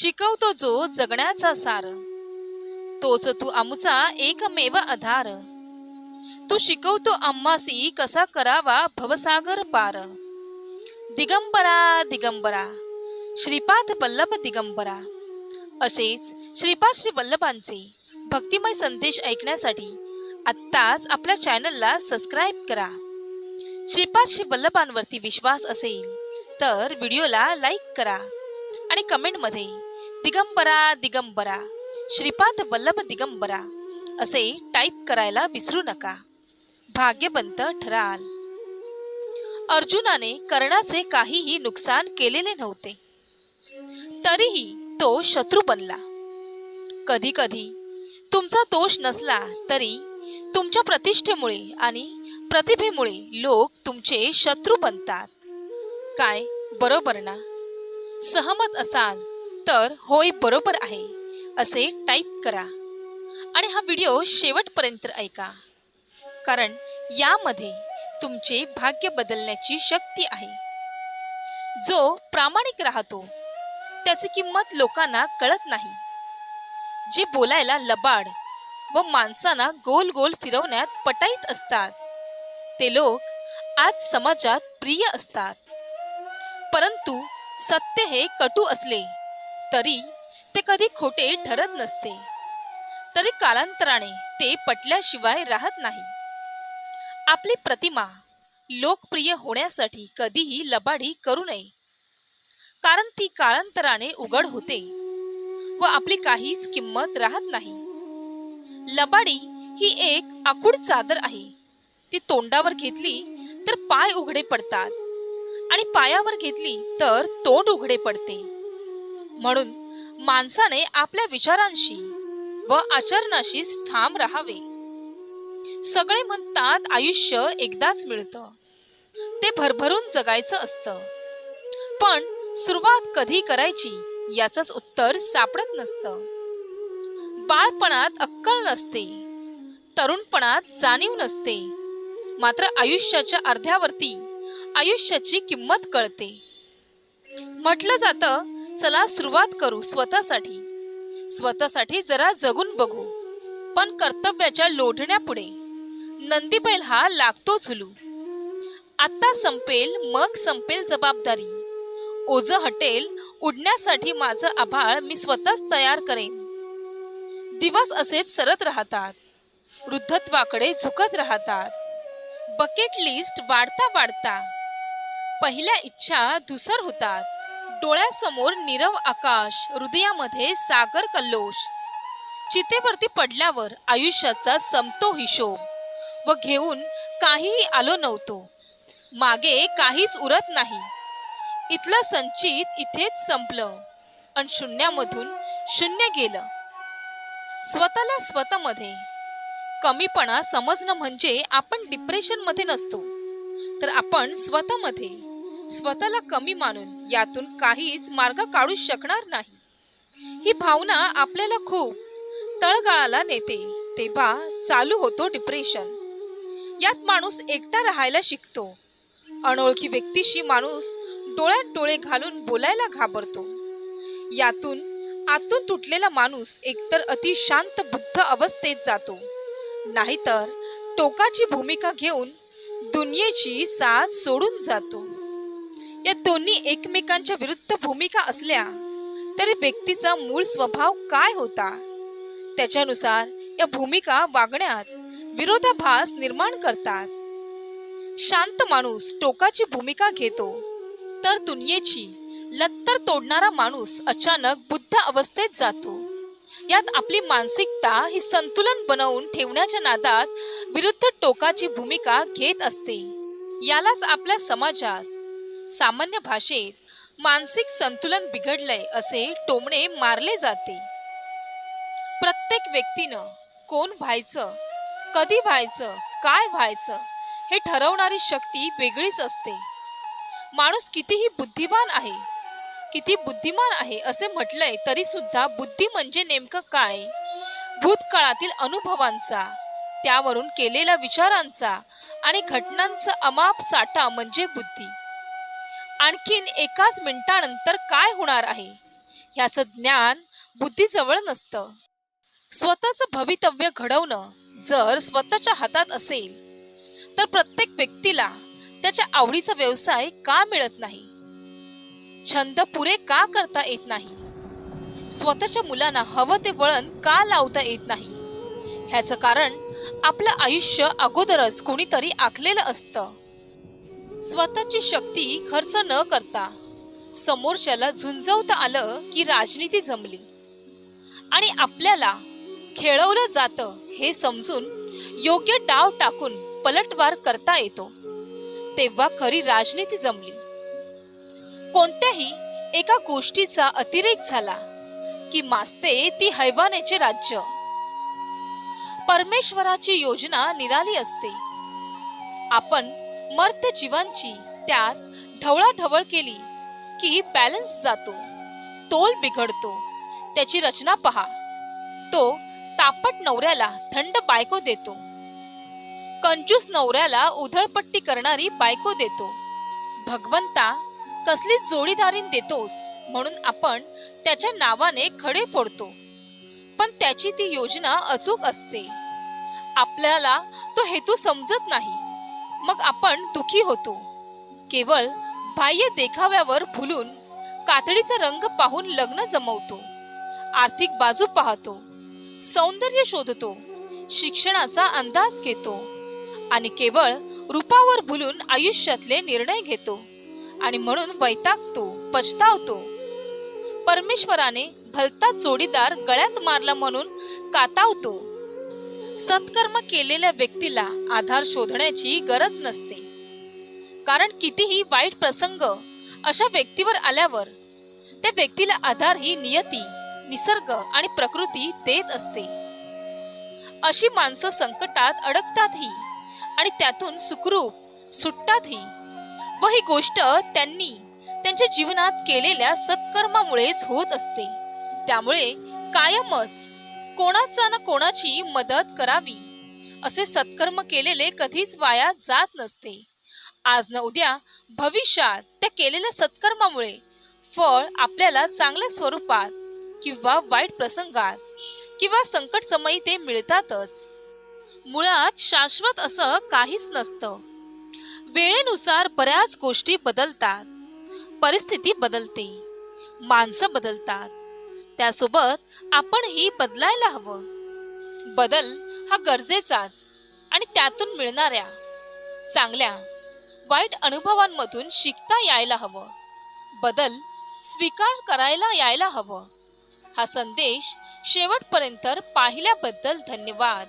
शिकवतो जो जगण्याचा सार. तोच तू आमचा एकमेव आधार. तू शिकवतो आम्हासी कसा करावा भवसागर पार. दिगंबरा दिगंबरा श्रीपाद वल्लभ दिगंबरा. असेच श्रीपाद श्री वल्लभांचे भक्तिमय संदेश ऐकण्यासाठी आत्ताच आपल्या चॅनलला सबस्क्राईब करा. श्रीपाद श्री वल्लभांवरती विश्वास असेल तर व्हिडिओला लाईक करा आणि कमेंटमध्ये दिगंबरा दिगंबरा. श्रीपाद वल्लभ दिगंबरा. असे टाईप करायला विसरू नका. भाग्यवंत ठराल. अर्जुनाने कर्णाचे काहीही नुकसान केलेले नव्हते. तरीही तो शत्रू बनला. कधी कधी तुमचा दोष नसला तरी तुमच्या प्रतिष्ठेमुळे आणि प्रतिभेमुळे लोक तुमचे शत्रू बनतात. काय? बरोबर ना? सहमत असाल. तर होय बरोबर आहे. असे टाईप करा. आणि हा व्हिडिओ शेवटपर्यंत ऐका. कारण यामध्ये तुमचे भाग्य बदलण्याची शक्ती आहे. जो प्रामाणिक राहतो त्याची किंमत लोकांना कळत नाही. जे बोलायला लबाड व माणसांना गोल गोल फिरवण्यात पटाईत असतात ते लोक आज समाजात प्रिय असतात. परंतु सत्य हे कटू असले तरी ते कधी खोटे ठरत नसते. तरी कालांतराने ते पटल्याशिवाय राहत नाही. आपली प्रतिमा लोकप्रिय होण्यासाठी कधीही लबाडी करू नये. कारण ती कालांतराने उघड होते व आपली काहीच किंमत राहत नाही. लबाडी ही एक आखूड चादर आहे. ती तोंडावर घेतली तर पाय उघडे पडतात आणि पायावर घेतली तर तोंड उघडे पडते. म्हणून माणसाने आपल्या विचारांशी व आचरणाशी ठाम राहावे. सगळे म्हणतात आयुष्य एकदाच मिळतं. ते भरभरून जगायचं असतं. पण सुरुवात कधी करायची याचंच उत्तर सापडत नसतं. बाळपणात अक्कल नसते. तरुणपणात जाणीव नसते. मात्र आयुष्याच्या अर्ध्यावरती आयुष्याची किंमत कळते. म्हटलं जातं चला सुरुवात करू स्वतःसाठी. स्वतःसाठी जरा जगून बघू. पण कर्तव्याच्या लोढण्यापुढे. नंदीबैल हा लागतो झुलू. आत्ता संपेल मग संपेल जबाबदारी. ओझ हटेल उडण्यासाठी माझं आभाळ मी स्वतःच तयार करेन. दिवस असेच सरत राहतात. वृद्धत्वाकडे झुकत राहतात. बकेट लिस्ट वाढता वाढता. पहिल्या इच्छा धुसर होतात. डोळ्यासमोर नीरव आकाश हृदयामध्ये सागर कल्लोष. चितेवरती पडल्यावर आयुष्याचा संपतो हिशोब व घेऊन काहीही आलो नव्हतो. मागे काहीच उरत नाही. इथलं संचित इथेच संपलं आणि शून्यामधून शून्य गेलं. स्वतःला स्वतःमध्ये. कमीपणा समजणं म्हणजे आपण डिप्रेशनमध्ये नसतो. तर आपण स्वतःमध्ये. स्वतःला कमी मानून यातून काहीच मार्ग काढू शकणार नाही. ही भावना आपल्याला खूप तळगाळाला नेते तेव्हा चालू होतो डिप्रेशन यात माणूस एकटा राहायला शिकतो. अनोळखी व्यक्तीशी माणूस डोळ्यात डोळे घालून बोलायला घाबरतो. यातून आतून तुटलेला माणूस एकतर अतिशांत बुद्ध अवस्थेत जातो. नाहीतर टोकाची भूमिका घेऊन दुनियेची साथ सोडून जातो. या दोन्ही एकमेकांच्या विरुद्ध भूमिका असल्या तरी व्यक्तीचा मूळ स्वभाव काय होता? त्याच्यानुसार या भूमिका वागण्यात विरोधाभास निर्माण करतात. शांत माणूस टोकाची भूमिका घेतो तर दुनियेची लत्तर तोडणारा माणूस अचानक बुद्ध अवस्थेत जातो. यात आपली मानसिकता ही संतुलन बनवून ठेवण्याच्या नादात विरुद्ध टोकाची भूमिका घेत असते. यालाच आपल्या समाजात सामान्य भाषेत मानसिक संतुलन बिघडलंय असे टोमणे मारले जाते. प्रत्येक व्यक्तीनं कोण व्हायचं कधी व्हायचं काय व्हायचं हे ठरवणारी शक्ती वेगळीच असते. माणूस कितीही बुद्धिमान आहे किती बुद्धिमान आहे असे म्हटलंय तरी सुद्धा बुद्धी म्हणजे नेमकं काय? भूतकाळातील अनुभवांचा त्यावरून केलेल्या विचारांचा आणि घटनांचा अमाप साठा म्हणजे बुद्धी. आणखीन एकाच मिनिटानंतर काय होणार आहे? ह्याचं ज्ञान बुद्धीजवळ नसतं. स्वतःचं भवितव्य घडवणं जर स्वतःच्या हातात असेल तर प्रत्येक व्यक्तीला त्याच्या आवडीचा व्यवसाय का मिळत नाही? छंद पुरे का करता येत नाही? स्वतःच्या मुलांना हवं ते वळण का लावता येत नाही? ह्याचं कारण आपलं आयुष्य अगोदरच कोणीतरी आखलेलं असतं. स्वतःची शक्ती खर्च न करता समोरच्याला झुंजवता आलं की राजनीती जमली. आणि आपल्याला खेळवलं जातं हे समजून योग्य डाव टाकून पलटवार करता येतो. तेव्हा खरी राजनीती जमली. कोणत्याही एका गोष्टीचा अतिरेक झाला की मासते ती हैवानाचे राज्य. परमेश्वराची योजना निराली असते. आपण मर्त्य जीवांची त्यात ढवळाढवळ केली की बॅलन्स जातो तोल बिघडतो. त्याची रचना पहा. तो तापट नवऱ्याला थंड बायको देतो. कंजूस नवऱ्याला उधळपट्टी करणारी बायको देतो. भगवंता कसली जोडीदारीन देतोस म्हणून आपण त्याच्या नावाने खडे फोडतो. पण त्याची ती योजना अचूक असते. आपल्याला तो हेतू समजत नाही. मग आपण दुखी होतो. केवळ बाह्य देखाव्यावर भुलून कातडीचा रंग पाहून लग्न जमवतो. आर्थिक बाजू पाहतो. सौंदर्य शोधतो. शिक्षणाचा अंदाज घेतो. आणि केवळ रूपावर भुलून आयुष्यातले निर्णय घेतो. आणि म्हणून वैतागतो पछतावतो. परमेश्वराने भलता जोडीदार गळ्यात मारला म्हणून कातावतो. सत्कर्म केलेल्या व्यक्तीला आधार शोधण्याची गरज नसते. कारण कितीही वाईट प्रसंग अशा व्यक्तीवर आल्यावर त्या व्यक्तीला आधार ही नियती निसर्ग आणि प्रकृती देत असते. अशी माणसं संकटात अडकतातही आणि त्यातून सुखरूप सुटतातही व ही गोष्ट त्यांनी त्यांच्या जीवनात केलेल्या सत्कर्मामुळेच होत असते. त्यामुळे कायमच कोणाचा ना कोणाची मदत करावी? असे सत्कर्म केलेले कधीच वाया जात नसते. आज न उद्या भविष्यात त्या केलेल्या सत्कर्मामुळे फळ आपल्याला चांगल्या स्वरूपात किंवा वाईट प्रसंगात किंवा संकट समयी ते मिळतातच. मुळात शाश्वत असं काहीच नसतं. वेळेनुसार बऱ्याच गोष्टी बदलतात. परिस्थिती बदलते. माणसं बदलतात. त्यासोबत आपणही बदलायला हवं. बदल हा गरजेचाच आणि त्यातून मिळणाऱ्या चांगल्या वाईट अनुभवांमधून शिकता यायला हवं. बदल स्वीकार करायला यायला हवं. हा संदेश शेवटपर्यंत पाहिल्याबद्दल धन्यवाद.